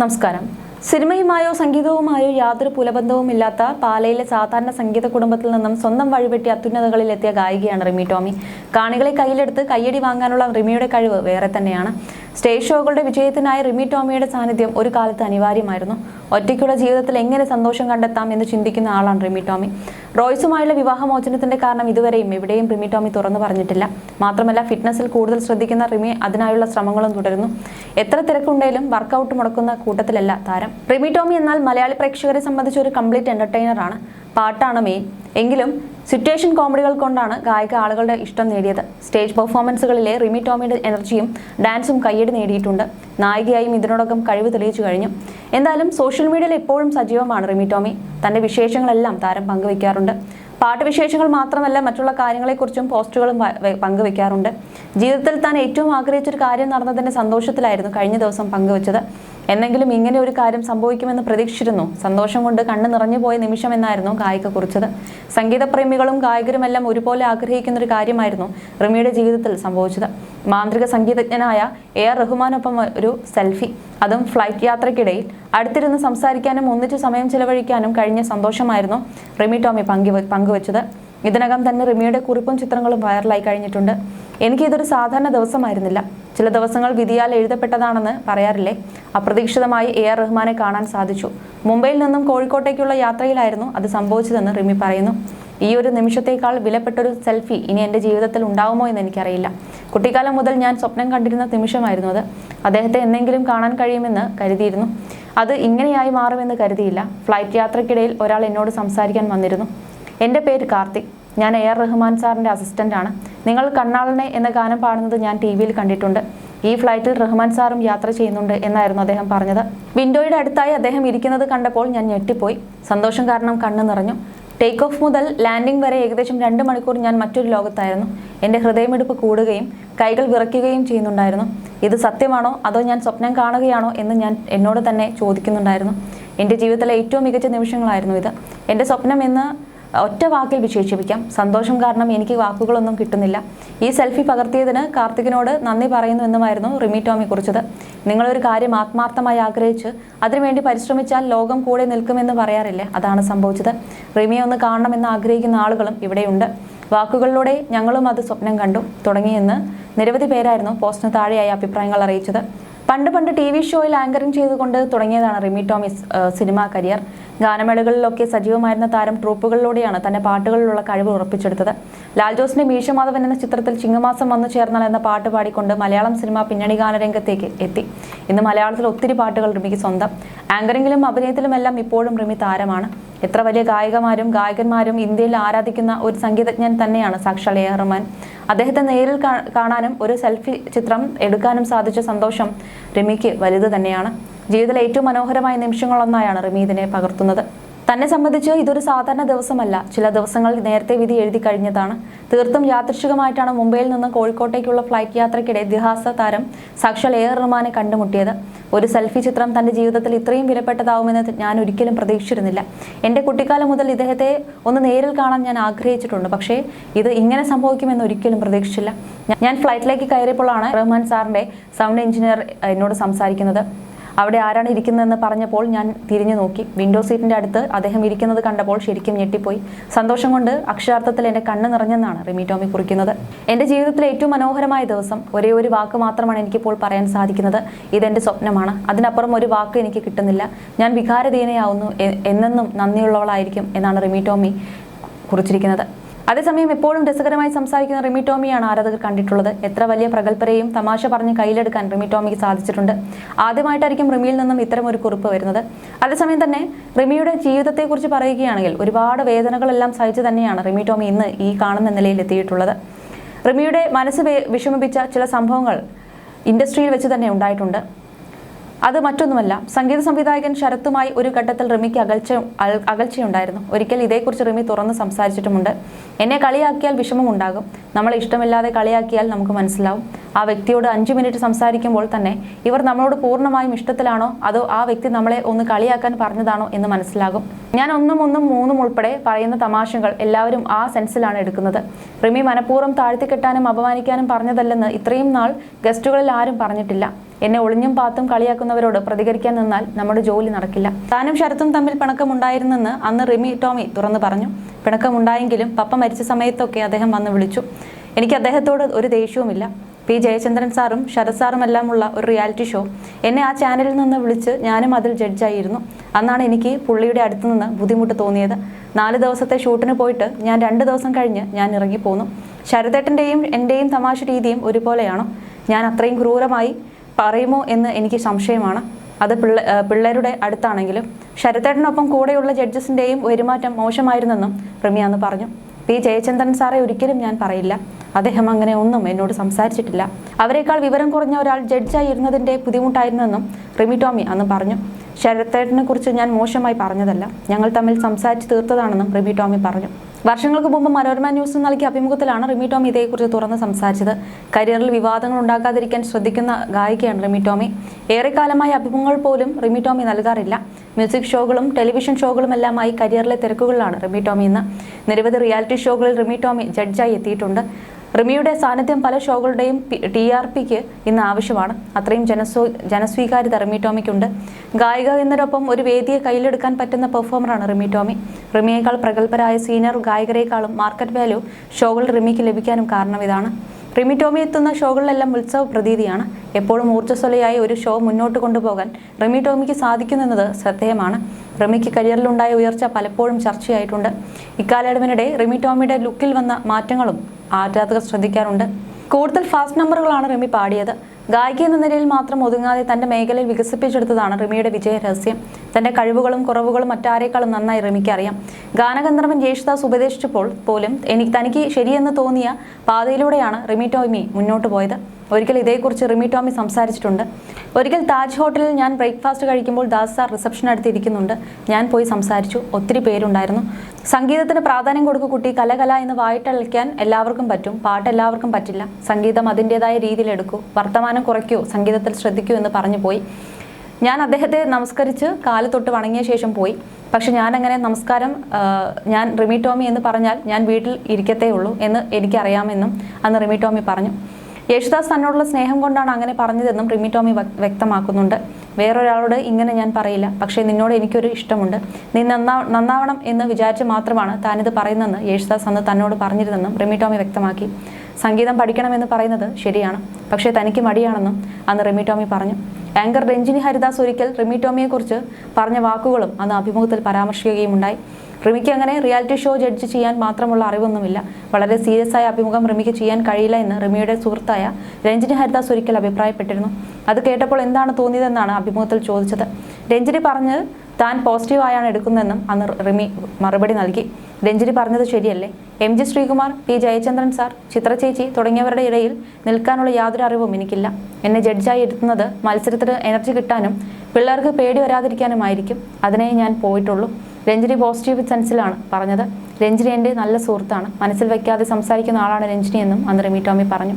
നമസ്കാരം. സിനിമയുമായോ സംഗീതവുമായോ യാതൊരു പുലബന്ധവുമില്ലാത്ത പാലയിലെ സാധാരണ സംഗീത കുടുംബത്തിൽ നിന്നും സ്വന്തം വഴിപെട്ടി അത്യുന്നതകളിലെത്തിയ ഗായികയാണ് റിമി ടോമി. കാണികളെ കയ്യിലെടുത്ത് കയ്യടി വാങ്ങാനുള്ള റിമിയുടെ കഴിവ് വേറെ തന്നെയാണ്. സ്റ്റേജ് ഷോകളുടെ വിജയത്തിനായി റിമി ടോമിയുടെ സാന്നിധ്യം ഒരു കാലത്ത് അനിവാര്യമായിരുന്നു. ഒറ്റയ്ക്കുള്ള ജീവിതത്തിൽ എങ്ങനെ സന്തോഷം കണ്ടെത്താം എന്ന് ചിന്തിക്കുന്ന ആളാണ് റിമി ടോമി. റോയ്സുമായുള്ള വിവാഹമോചനത്തിന്റെ കാരണം ഇതുവരെയും എവിടെയും റിമി ടോമി തുറന്നു പറഞ്ഞിട്ടില്ല. മാത്രമല്ല ഫിറ്റ്നസിൽ കൂടുതൽ ശ്രദ്ധിക്കുന്ന റിമി അതിനായുള്ള ശ്രമങ്ങളും തുടരുന്നു. എത്ര തിരക്കുണ്ടെങ്കിലും വർക്കൗട്ട് മുടക്കുന്ന കൂട്ടത്തിലല്ല താരം. റിമി ടോമി എന്നാൽ മലയാളി പ്രേക്ഷകരെ സംബന്ധിച്ച് ഒരു കംപ്ലീറ്റ് എന്റർടൈനർ ആണ് പാട്ടാണ് മെയിൻ. എങ്കിലും സിറ്റുവേഷൻ കോമഡികൾ കൊണ്ടാണ് ഗായിക ആളുകളുടെ ഇഷ്ടം നേടിയത്. സ്റ്റേജ് പെർഫോമൻസുകളിലെ റിമി ടോമിയുടെ എനർജിയും ഡാൻസും കയ്യടി നേടിയിട്ടുണ്ട്. നായികയായും ഇതിനോടകം കഴിവ് തെളിയിച്ചു കഴിഞ്ഞു. എന്തായാലും സോഷ്യൽ മീഡിയയിൽ എപ്പോഴും സജീവമാണ് റിമി ടോമി. തന്റെ വിശേഷങ്ങളെല്ലാം താരം പങ്കുവയ്ക്കാറുണ്ട്. പാട്ട് വിശേഷങ്ങൾ മാത്രമല്ല മറ്റുള്ള കാര്യങ്ങളെക്കുറിച്ചും പോസ്റ്റുകളും പങ്കുവെക്കാറുണ്ട് ജീവിതത്തിൽ താൻ ഏറ്റവും ആഗ്രഹിച്ചൊരു കാര്യം നടന്നതിന്റെ സന്തോഷത്തിലായിരുന്നു കഴിഞ്ഞ ദിവസം പങ്കുവച്ചത്. എന്നെങ്കിലും ഇങ്ങനെ ഒരു കാര്യം സംഭവിക്കുമെന്ന് പ്രതീക്ഷിച്ചിരുന്നു. സന്തോഷം കൊണ്ട് കണ്ണു നിറഞ്ഞു പോയ നിമിഷം എന്നായിരുന്നു ഗായിക കുറിച്ചത്. സംഗീതപ്രേമികളും ഗായകരുമെല്ലാം ഒരുപോലെ ആഗ്രഹിക്കുന്ന ഒരു കാര്യമായിരുന്നു റിമിയുടെ ജീവിതത്തിൽ സംഭവിച്ചത്. മാന്ത്രിക സംഗീതജ്ഞനായ എ ആർ റഹ്മാനൊപ്പം ഒരു സെൽഫി അതും ഫ്ലൈറ്റ് യാത്രയ്ക്കിടയിൽ. അടുത്തിരുന്ന് സംസാരിക്കാനും ഒന്നിച്ച് സമയം ചെലവഴിക്കാനും കഴിഞ്ഞ സന്തോഷമായിരുന്നു റിമി ടോമി പങ്കു പങ്കുവച്ചത്. ഇതിനകം തന്നെ റിമിയുടെ കുറിപ്പും ചിത്രങ്ങളും വൈറലായി കഴിഞ്ഞിട്ടുണ്ട്. എനിക്കിതൊരു സാധാരണ ദിവസമായിരുന്നില്ല. ചില ദിവസങ്ങൾ വിധിയാൽ എഴുതപ്പെട്ടതാണെന്ന് പറയാറില്ലേ? അപ്രതീക്ഷിതമായി എ ആർ റഹ്മാനെ കാണാൻ സാധിച്ചു. മുംബൈയിൽ നിന്നും കോഴിക്കോട്ടേക്കുള്ള യാത്രയിലായിരുന്നു അത് സംഭവിച്ചതെന്ന് റിമി പറയുന്നു. ഈ ഒരു നിമിഷത്തേക്കാൾ വിലപ്പെട്ടൊരു സെൽഫി ഇനി എന്റെ ജീവിതത്തിൽ ഉണ്ടാവുമോ എന്ന് എനിക്കറിയില്ല. കുട്ടിക്കാലം മുതൽ ഞാൻ സ്വപ്നം കണ്ടിരുന്ന നിമിഷമായിരുന്നു അത്. അദ്ദേഹത്തെ എന്നെങ്കിലും കാണാൻ കഴിയുമെന്ന് കരുതിയിരുന്നു. അത് ഇങ്ങനെയായി മാറുമെന്ന് കരുതിയില്ല. ഫ്ലൈറ്റ് യാത്രക്കിടയിൽ ഒരാൾ എന്നോട് സംസാരിക്കാൻ വന്നിരുന്നു. എന്റെ പേര് കാർത്തിക്. ഞാൻ എ ആർ റഹ്മാൻ സാറിന്റെ അസിസ്റ്റന്റാണ്. നിങ്ങൾ കണ്ണാളനെ എന്ന ഗാനം പാടുന്നത് ഞാൻ ടി വിയിൽ കണ്ടിട്ടുണ്ട്. ഈ ഫ്ലൈറ്റിൽ റഹ്മാൻ സാറും യാത്ര ചെയ്യുന്നുണ്ട് എന്നായിരുന്നു അദ്ദേഹം പറഞ്ഞത്. വിൻഡോയുടെ അടുത്തായി അദ്ദേഹം ഇരിക്കുന്നത് കണ്ടപ്പോൾ ഞാൻ ഞെട്ടിപ്പോയി. സന്തോഷം കാരണം കണ്ണ് നിറഞ്ഞു. ടേക്ക് ഓഫ് മുതൽ ലാൻഡിംഗ് വരെ ഏകദേശം രണ്ട് മണിക്കൂർ ഞാൻ മറ്റൊരു ലോകത്തായിരുന്നു. എന്റെ ഹൃദയമിടിപ്പ് കൂടുകയും കൈകൾ വിറയ്ക്കുകയും ചെയ്യുന്നുണ്ടായിരുന്നു. ഇത് സത്യമാണോ? അതോ ഞാൻ സ്വപ്നം കാണുകയാണോ എന്ന് ഞാൻ എന്നോട് തന്നെ ചോദിക്കുന്നുണ്ടായിരുന്നു. എന്റെ ജീവിതത്തിലെ ഏറ്റവും മികച്ച നിമിഷങ്ങളായിരുന്നു ഇത്. എന്റെ സ്വപ്നം എന്ന് ഒറ്റ വാക്കിൽ വിശേഷിപ്പിക്കാം. സന്തോഷം കാരണം എനിക്ക് വാക്കുകളൊന്നും കിട്ടുന്നില്ല. ഈ സെൽഫി പകർത്തിയതിന് കാർത്തികിനോട് നന്ദി പറയുന്നു എന്നുമായിരുന്നു റിമി ടോമി കുറിച്ചത്. നിങ്ങളൊരു കാര്യം ആത്മാർത്ഥമായി ആഗ്രഹിച്ച് അതിനുവേണ്ടി പരിശ്രമിച്ചാൽ ലോകം കൂടെ നിൽക്കുമെന്ന് പറയാറില്ലേ? അതാണ് സംഭവിച്ചത്. റിമിയെ ഒന്ന് കാണണമെന്ന് ആഗ്രഹിക്കുന്ന ആളുകളും ഇവിടെയുണ്ട്. വാക്കുകളിലൂടെ ഞങ്ങളും അത് സ്വപ്നം കണ്ടു. തുടങ്ങിയെന്ന് നിരവധി പേരായിരുന്നു പോസ്റ്റിന് താഴെയായി അഭിപ്രായങ്ങൾ അറിയിച്ചത്. പണ്ട് പണ്ട് ടി വി ഷോയിൽ ആങ്കറിംഗ് ചെയ്തുകൊണ്ട് തുടങ്ങിയതാണ് റിമി ടോമിസ് സിനിമാ കരിയർ. ഗാനമേളകളിലൊക്കെ സജീവമായിരുന്ന താരം ട്രൂപ്പുകളിലൂടെയാണ് തന്റെ പാട്ടുകളിലുള്ള കഴിവ് ഉറപ്പിച്ചെടുത്തത്. ലാൽ ജോസിന്റെ മീശമാധവൻ എന്ന ചിത്രത്തിൽ ചിങ്ങമാസം വന്നു ചേർന്നാൽ എന്ന പാട്ട് പാടിക്കൊണ്ട് മലയാളം സിനിമ പിന്നണി ഗാനരംഗത്തേക്ക് എത്തി. ഇന്ന് മലയാളത്തിൽ ഒത്തിരി പാട്ടുകൾ റിമിക്ക് സ്വന്തം. ആങ്കറിംഗിലും അഭിനയത്തിലുമെല്ലാം ഇപ്പോഴും റിമി താരമാണ്. എത്ര വലിയ ഗായികമാരും ഗായകന്മാരും ഇന്ത്യയിൽ ആരാധിക്കുന്ന ഒരു സംഗീതജ്ഞൻ തന്നെയാണ് സാക്ഷാൽ എ റഹ്മാൻ. അദ്ദേഹത്തെ നേരിൽ കാണാനും ഒരു സെൽഫി ചിത്രം എടുക്കാനും സാധിച്ച സന്തോഷം റിമിക്ക് വലുത് തന്നെയാണ്. ജീവിതത്തിലെ ഏറ്റവും മനോഹരമായ നിമിഷങ്ങളൊന്നായാണ് റിമി ഇതിനെ പകർത്തുന്നത്. തന്നെ സംബന്ധിച്ച് ഇതൊരു സാധാരണ ദിവസമല്ല. ചില ദിവസങ്ങൾ നേരത്തെ വിധി എഴുതി കഴിഞ്ഞതാണ്. തീർത്തും യാദൃശികമായിട്ടാണ് മുംബൈയിൽ നിന്ന് കോഴിക്കോട്ടേക്കുള്ള ഫ്ലൈറ്റ് യാത്രയ്ക്കിടെ ഇതിഹാസ താരം സാക്ഷാൽ എയർ റഹ്മാനെ കണ്ടുമുട്ടിയത്. ഒരു സെൽഫി ചിത്രം തന്റെ ജീവിതത്തിൽ ഇത്രയും വിലപ്പെട്ടതാവുമെന്ന് ഞാൻ ഒരിക്കലും പ്രതീക്ഷിച്ചിരുന്നില്ല. എന്റെ കുട്ടിക്കാലം മുതൽ ഇദ്ദേഹത്തെ ഒന്ന് നേരിൽ കാണാൻ ഞാൻ ആഗ്രഹിച്ചിട്ടുണ്ട്. പക്ഷേ ഇത് ഇങ്ങനെ സംഭവിക്കുമെന്ന് ഒരിക്കലും പ്രതീക്ഷിച്ചില്ല. ഞാൻ ഫ്ലൈറ്റിലേക്ക് കയറിയപ്പോഴാണ് റഹ്മാൻ സാറിന്റെ സൗണ്ട് എഞ്ചിനീയർ എന്നോട് സംസാരിക്കുന്നത്. അവിടെ ആരാണ് ഇരിക്കുന്നതെന്ന് പറഞ്ഞപ്പോൾ ഞാൻ തിരിഞ്ഞു നോക്കി. വിൻഡോ സീറ്റിന്റെ അടുത്ത് അദ്ദേഹം ഇരിക്കുന്നത് കണ്ടപ്പോൾ ശരിക്കും ഞെട്ടിപ്പോയി. സന്തോഷം കൊണ്ട് അക്ഷരാർത്ഥത്തിൽ എന്റെ കണ്ണ് നിറഞ്ഞെന്നാണ് റിമി ടോമി കുറിക്കുന്നത്. എന്റെ ജീവിതത്തിലെ ഏറ്റവും മനോഹരമായ ദിവസം ഒരേ ഒരു വാക്ക് മാത്രമാണ് എനിക്കിപ്പോൾ പറയാൻ സാധിക്കുന്നത്. ഇതെന്റെ സ്വപ്നമാണ്. അതിനപ്പുറം ഒരു വാക്ക് എനിക്ക് കിട്ടുന്നില്ല. ഞാൻ വികാരധീനയാവുന്നു എന്നെന്നും നന്ദിയുള്ളവളായിരിക്കും എന്നാണ് റിമി ടോമി കുറിച്ചിരിക്കുന്നത്. അതേസമയം എപ്പോഴും രസകരമായി സംസാരിക്കുന്ന റിമി ടോമിയാണ് ആരാധകർ കണ്ടിട്ടുള്ളത്. എത്ര വലിയ പ്രഗത്ഭരെയും തമാശ പറഞ്ഞ് കയ്യിലെടുക്കാൻ റിമി ടോമിക്ക് സാധിച്ചിട്ടുണ്ട്. ആദ്യമായിട്ടായിരിക്കും റിമിയിൽ നിന്നും ഇത്തരം ഒരു കുറിപ്പ് വരുന്നത്. അതേസമയം തന്നെ റിമിയുടെ ജീവിതത്തെക്കുറിച്ച് പറയുകയാണെങ്കിൽ ഒരുപാട് വേദനകളെല്ലാം സഹിച്ചു തന്നെയാണ് റിമി ടോമി ഇന്ന് ഈ കാണുന്ന നിലയിൽ എത്തിയിട്ടുള്ളത്. റിമിയുടെ മനസ്സ് വിഷമിപ്പിച്ച ചില സംഭവങ്ങൾ ഇൻഡസ്ട്രിയിൽ വെച്ച് തന്നെ ഉണ്ടായിട്ടുണ്ട്. അത് മറ്റൊന്നുമല്ല. സംഗീത സംവിധായകൻ ശരത്തുമായി ഒരു ഘട്ടത്തിൽ റിമിക്ക് അകൽച്ച അകൽച്ചയുണ്ടായിരുന്നു. ഒരിക്കൽ ഇതേക്കുറിച്ച് റിമി തുറന്ന് സംസാരിച്ചിട്ടുമുണ്ട്. എന്നെ കളിയാക്കിയാൽ വിഷമമുണ്ടാകും നമ്മളെ ഇഷ്ടമില്ലാതെ കളിയാക്കിയാൽ നമുക്ക് മനസ്സിലാവും. ആ വ്യക്തിയോട് അഞ്ചു മിനിറ്റ് സംസാരിക്കുമ്പോൾ തന്നെ ഇവർ നമ്മളോട് പൂർണമായും ഇഷ്ടത്തിലാണോ? അതോ ആ വ്യക്തി നമ്മളെ ഒന്ന് കളിയാക്കാൻ പറഞ്ഞതാണോ എന്ന് മനസ്സിലാകും. ഞാൻ ഒന്നും ഒന്നും മൂന്നും ഉൾപ്പെടെ പറയുന്ന തമാശകൾ എല്ലാവരും ആ സെൻസിലാണ് എടുക്കുന്നത്. റിമി മനഃപൂർവം താഴ്ത്തിക്കെട്ടാനും അപമാനിക്കാനും പറഞ്ഞതല്ലെന്ന് ഇത്രയും നാൾ ഗസ്റ്റുകളിൽ ആരും പറഞ്ഞിട്ടില്ല. എന്നെ ഒളിഞ്ഞും പാത്തും കളിയാക്കുന്നവരോട് പ്രതികരിക്കാൻ നിന്നാൽ നമ്മുടെ ജോലി നടക്കില്ല. താനും ശരത്തും തമ്മിൽ പിണക്കമുണ്ടായിരുന്നെന്ന് അന്ന് റിമി ടോമി തുറന്നു പറഞ്ഞു. പിണക്കമുണ്ടായെങ്കിലും പപ്പ മരിച്ച സമയത്തൊക്കെ അദ്ദേഹം വന്ന് വിളിച്ചു. എനിക്ക് അദ്ദേഹത്തോട് ഒരു ദേഷ്യവുമില്ല. പി. ജയചന്ദ്രൻ സാറും ശരത് സാറും എല്ലാമുള്ള ഒരു റിയാലിറ്റി ഷോ. എന്നെ ആ ചാനലിൽ നിന്ന് വിളിച്ച് ഞാനും അതിൽ ജഡ്ജായിരുന്നു. അന്നാണ് എനിക്ക് പുള്ളിയുടെ അടുത്തു നിന്ന് ബുദ്ധിമുട്ട് തോന്നിയത്. നാല് ദിവസത്തെ ഷൂട്ടിന് പോയിട്ട് ഞാൻ രണ്ട് ദിവസം കഴിഞ്ഞ് ഞാൻ ഇറങ്ങിപ്പോന്നു. ശരതേട്ടന്റെയും എന്റെയും തമാശ രീതിയും ഒരുപോലെയാണോ. ഞാൻ അത്രയും ക്രൂരമായി പറയുമോ എന്ന് എനിക്ക് സംശയമാണ്. അത് പിള്ള പിള്ളേരുടെ അടുത്താണെങ്കിലും ശരത്തേട്ടനൊപ്പം കൂടെയുള്ള ജഡ്ജസിന്റെയും പെരുമാറ്റം മോശമായിരുന്നെന്നും റിമി അന്ന് പറഞ്ഞു. പി. ജയചന്ദ്രൻ സാറെ ഒരിക്കലും ഞാൻ പറയില്ല. അദ്ദേഹം അങ്ങനെ ഒന്നും എന്നോട് സംസാരിച്ചിട്ടില്ല. അവരെക്കാൾ വിവരം കുറഞ്ഞ ഒരാൾ ജഡ്ജായി ഇരുന്നതിന്റെ ബുദ്ധിമുട്ടായിരുന്നെന്നും റിമി ടോമി അന്ന് പറഞ്ഞു. ശരത്തേട്ടനെ കുറിച്ച് ഞാൻ മോശമായി പറഞ്ഞതല്ല. ഞങ്ങൾ തമ്മിൽ സംസാരിച്ച് തീർത്തതാണെന്നും റിമി ടോമി പറഞ്ഞു. വർഷങ്ങൾക്ക് മുമ്പ് മനോരമ ന്യൂസ് നൽകിയ അഭിമുഖത്തിലാണ് റിമി ടോമി ഇതേക്കുറിച്ച് തുറന്ന് സംസാരിച്ചത്. കരിയറിൽ വിവാദങ്ങൾ ഉണ്ടാക്കാതിരിക്കാൻ ശ്രദ്ധിക്കുന്ന ഗായികയാണ് റിമി ടോമി. ഏറെക്കാലമായ അഭിമുഖങ്ങൾ പോലും റിമി ടോമി നൽകാറില്ല. മ്യൂസിക് ഷോകളും ടെലിവിഷൻ ഷോകളും എല്ലാമായി കരിയറിലെ തിരക്കുകളിലാണ് റിമി ടോമി ഇന്ന്. നിരവധി റിയാലിറ്റി ഷോകളിൽ റിമി ടോമി ജഡ്ജായി എത്തിയിട്ടുണ്ട്. റിമിയുടെ സാന്നിധ്യം പല ഷോകളുടെയും ടി ആർ പിക്ക് ഇന്ന് ആവശ്യമാണ്. അത്രയും ജനസ്വ ജനസ്വീകാര്യത റിമി ടോമിക്കുണ്ട്. ഗായിക എന്നതിനൊപ്പം ഒരു വേദിയെ കയ്യിലെടുക്കാൻ പറ്റുന്ന പെർഫോമറാണ് റിമി ടോമി. റിമിയേക്കാൾ പ്രഗത്ഭരായ സീനിയർ ഗായകരെക്കാളും മാർക്കറ്റ് വാല്യൂ ഷോകൾ റിമിക്ക് ലഭിക്കാനും കാരണം ഇതാണ്. റിമി ടോമി എത്തുന്ന ഷോകളിലെല്ലാം ഉത്സവ പ്രതീതിയാണ്. എപ്പോഴും ഊർജസ്വലയായി ഒരു ഷോ മുന്നോട്ട് കൊണ്ടുപോകാൻ റിമി ടോമിക്ക് സാധിക്കുന്നെന്നത് ശ്രദ്ധേയമാണ്. റിമിക്ക് കരിയറിലുണ്ടായ ഉയർച്ച പലപ്പോഴും ചർച്ചയായിട്ടുണ്ട്. ഇക്കാലയളവിനിടെ റിമി ടോമിയുടെ ലുക്കിൽ വന്ന മാറ്റങ്ങളും ആരാധകർ ശ്രദ്ധിക്കാറുണ്ട്. കൂടുതൽ ഫാസ്റ്റ് നമ്പറുകളാണ് റിമി പാടിയത്. ഗായിക എന്ന നിലയിൽ മാത്രം ഒതുങ്ങാതെ തന്റെ മേഖലയിൽ വികസിപ്പിച്ചെടുത്തതാണ് റിമിയുടെ വിജയ രഹസ്യം. തന്റെ കഴിവുകളും കുറവുകളും മറ്റാരേക്കാളും നന്നായി റമിക്ക് അറിയാം. ഗാനഗന്ധർവൻ ജേഷ്ദാസ് ഉപദേശിച്ചപ്പോൾ പോലും എനിക്ക് തനിക്ക് ശരിയെന്ന് തോന്നിയ പാതയിലൂടെയാണ് റിമി ടോമി മുന്നോട്ട് പോയത്. ഒരിക്കൽ ഇതേക്കുറിച്ച് റിമി ടോമി സംസാരിച്ചിട്ടുണ്ട്. ഒരിക്കൽ താജ് ഹോട്ടലിൽ ഞാൻ ബ്രേക്ക്ഫാസ്റ്റ് കഴിക്കുമ്പോൾ ദാസ് സാർ റിസപ്ഷൻ അടുത്തിരിക്കുന്നുണ്ട്. ഞാൻ പോയി സംസാരിച്ചു. ഒത്തിരി പേരുണ്ടായിരുന്നു. സംഗീതത്തിന് പ്രാധാന്യം കൊടുക്കുക കുട്ടി കലകല കല എന്ന് വായിട്ടളിക്കാൻ എല്ലാവർക്കും പറ്റും. പാട്ട് എല്ലാവർക്കും പറ്റില്ല. സംഗീതം അതിന്റെതായ രീതിയിൽ എടുക്കൂ. വർത്തമാനം കുറയ്ക്കൂ. സംഗീതത്തിൽ ശ്രദ്ധിക്കൂ എന്ന് പറഞ്ഞു പോയി. ഞാൻ അദ്ദേഹത്തെ നമസ്കരിച്ച് കാൽ തൊട്ട് വണങ്ങിയ ശേഷം പോയി. പക്ഷെ ഞാൻ അങ്ങനെ നമസ്കാരം ഞാൻ റിമി ടോമി എന്ന് പറഞ്ഞാൽ ഞാൻ വീട്ടിൽ ഇരിക്കത്തേ ഉള്ളൂ എന്ന് എനിക്കറിയാമെന്നും അന്ന് റിമി ടോമി പറഞ്ഞു. യേശുദാസ് തന്നോടുള്ള സ്നേഹം കൊണ്ടാണ് അങ്ങനെ പറഞ്ഞതെന്നും റിമി ടോമി വ്യക്തമാക്കുന്നുണ്ട്. വേറൊരാളോട് ഇങ്ങനെ ഞാൻ പറയില്ല. പക്ഷേ നിന്നോട് എനിക്കൊരു ഇഷ്ടമുണ്ട്. നീ നന്നാ നന്നാവണം എന്ന് വിചാരിച്ച് മാത്രമാണ് താനിത് പറയുന്നതെന്ന് യേശുദാസ് അന്ന് തന്നോട് പറഞ്ഞിരുന്നെന്നും റിമി ടോമി വ്യക്തമാക്കി. സംഗീതം പഠിക്കണമെന്ന് പറയുന്നത് ശരിയാണ്. പക്ഷേ തനിക്ക് മടിയാണെന്നും അന്ന് റിമി ടോമി പറഞ്ഞു. ആങ്കർ രഞ്ജിനി ഹരിദാസ് ഒരിക്കൽ റിമി ടോമിയെക്കുറിച്ച് പറഞ്ഞ വാക്കുകളും അന്ന് അഭിമുഖത്തിൽ പരാമർശിക്കുകയും ഉണ്ടായി റിമിക്ക് അങ്ങനെ റിയാലിറ്റി ഷോ ജഡ്ജ് ചെയ്യാൻ മാത്രമുള്ള അറിവൊന്നുമില്ല. വളരെ സീരിയസ് ആയ അഭിമുഖം റിമിക്ക് ചെയ്യാൻ കഴിയില്ല എന്ന് റിമിയുടെ സുഹൃത്തായ രഞ്ജിനി ഹരിദാസ് ഒരിക്കൽ അഭിപ്രായപ്പെട്ടിരുന്നു. അത് കേട്ടപ്പോൾ എന്താണ് തോന്നിയതെന്നാണ് അഭിമുഖത്തിൽ ചോദിച്ചത്. രഞ്ജിനി പറഞ്ഞ് താൻ പോസിറ്റീവായാണ് എടുക്കുന്നതെന്നും അന്ന് റിമി മറുപടി നൽകി. രഞ്ജിനി പറഞ്ഞത് ശരിയല്ലേ? M G Sreekumar P Jayachandran sir Chithra ചേച്ചി തുടങ്ങിയവരുടെ ഇടയിൽ നിൽക്കാനുള്ള യാതൊരു അറിവും എനിക്കില്ല. എന്നെ ജഡ്ജായി എടുക്കുന്നത് മത്സരത്തിന് എനർജി കിട്ടാനും പിള്ളേർക്ക് പേടി വരാതിരിക്കാനുമായിരിക്കും. അതിനെ ഞാൻ പോയിട്ടുള്ളൂ. രഞ്ജിനി പോസിറ്റീവ് സെൻസിലാണ് പറഞ്ഞത്. രഞ്ജിനി എന്റെ നല്ല സുഹൃത്താണ്. മനസ്സിൽ വയ്ക്കാതെ സംസാരിക്കുന്ന ആളാണ് രഞ്ജിനി എന്നും അന്ന് റിമി ടോമി പറഞ്ഞു.